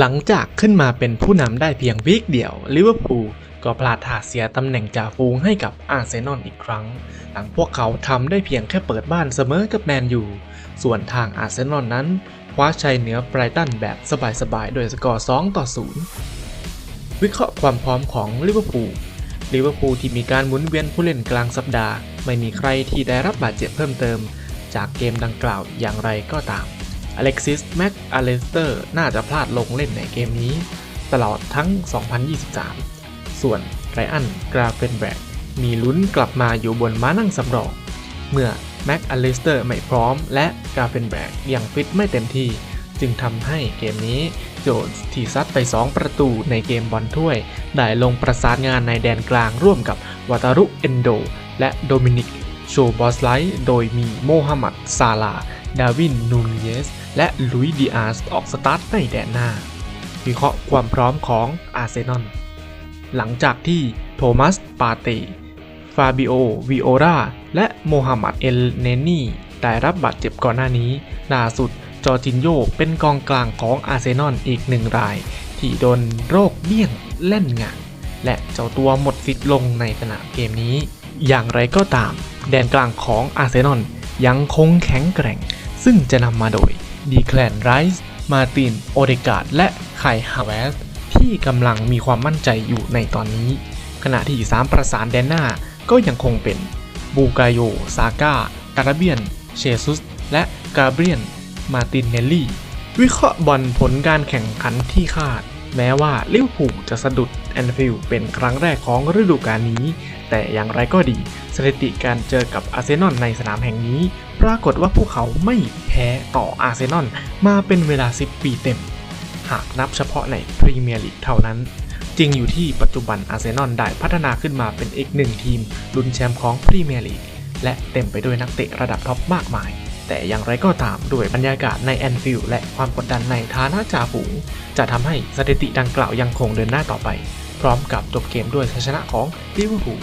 หลังจากขึ้นมาเป็นผู้นำได้เพียงวีคเดียวลิเวอร์พูลก็พลาดท่าเสียตำแหน่งจ่าฟูงให้กับอาร์เซนอลอีกครั้ง หลังพวกเขาทำได้เพียงแค่เปิดบ้านเสมอกับแมนยู ส่วนทางอาร์เซนอลนั้น คว้าชัยเหนือไบรตันแบบสบายๆโดยสกอร์ 2 ต่อ 0 วิเคราะห์ความพร้อมของลิเวอร์พูล ลิเวอร์พูลที่มีการหมุนเวียนผู้เล่นกลางสัปดาห์ ไม่มีใครที่ได้รับบาดเจ็บเพิ่มเติม จากเกมดังกล่าวอย่างไรก็ตาม อเล็กซิสแม็กอเลสเตอร์น่าจะพลาดลงเล่นในเกมนี้ ตลอดทั้ง 2023 ส่วนไรอันกราเฟนแบกมีลุ้นกลับมาอยู่บนม้านั่งสำรอง เมื่อแม็กอเลสเตอร์ไม่พร้อม และกราเฟนแบกยังฟิตไม่เต็มที่ จึงทำให้เกมนี้โจนส์ที่ซัดไป 2 ประตูในเกมบอลถ้วย ได้ลงประสานงานในแดนกลางร่วมกับวาตารุเอนโด และโดมินิกโชบอสไลท์โดยมีโมฮัมหมัดซาลา ดาวินนูนเยส และลุยดิอาสออกสตาร์ทในแดนหน้า วิเคราะห์ความพร้อมของอาร์เซนอลหลังจากที่โทมัส ปาเต ฟาบิโอ วิโอราและโมฮัมหมัด เอลเนนีได้รับบาดเจ็บก่อนหน้านี้ ล่าสุดจอร์จินโยเป็นกองกลางของอาร์เซนอลอีกหนึ่งราย ที่โดนโรคเบี้ยงเล่นงานและเจ้าตัวหมดสิทธิ์ลงในสนามเกมนี้ อย่างไรก็ตาม แดนกลางของอาร์เซนอลยังคงแข็งแกร่ง ซึ่งจะนำมาโดย ดีแคลนไรส์มาติน โอเดกาดและไคฮาวเวสที่กำลังมีความมั่นใจอยู่ในตอนนี้ ขณะที่ 3 ประสานแดนหน้าก็ยังคงเป็น บูกาโย ซาก้าการาเบียน เชซุส และกาเบรียน มาตินเนลลี่ วิเคราะห์บอลผลการแข่งขันที่คาด แม้ว่าลิเวอร์พูลจะสะดุดแอนฟิลด์เป็นครั้งแรกของฤดูกาลนี้ แต่อย่างไรก็ดี สถิติการเจอกับอาร์เซนอลในสนามแห่งนี้ ปรากฏว่าพวกเขาไม่แพ้ต่ออาร์เซนอลมาเป็นเวลา 10 ปีเต็ม หากนับเฉพาะในพรีเมียร์ลีกเท่านั้นจริงอยู่ที่ปัจจุบันอาร์เซนอลได้พัฒนาขึ้นมาเป็นอีกหนึ่งทีมลุ้นแชมป์ของพรีเมียร์ลีกและเต็มไปด้วยนักเตะระดับท็อปมากมาย แต่อย่างไรก็ตามด้วยบรรยากาศในแอนฟิลด์และความกดดันในฐานะจ่าฝูง จะทำให้สถิติดังกล่าวยังคงเดินหน้าต่อไป พร้อมกับจบเกมด้วยชัยชนะของลิเวอร์พูล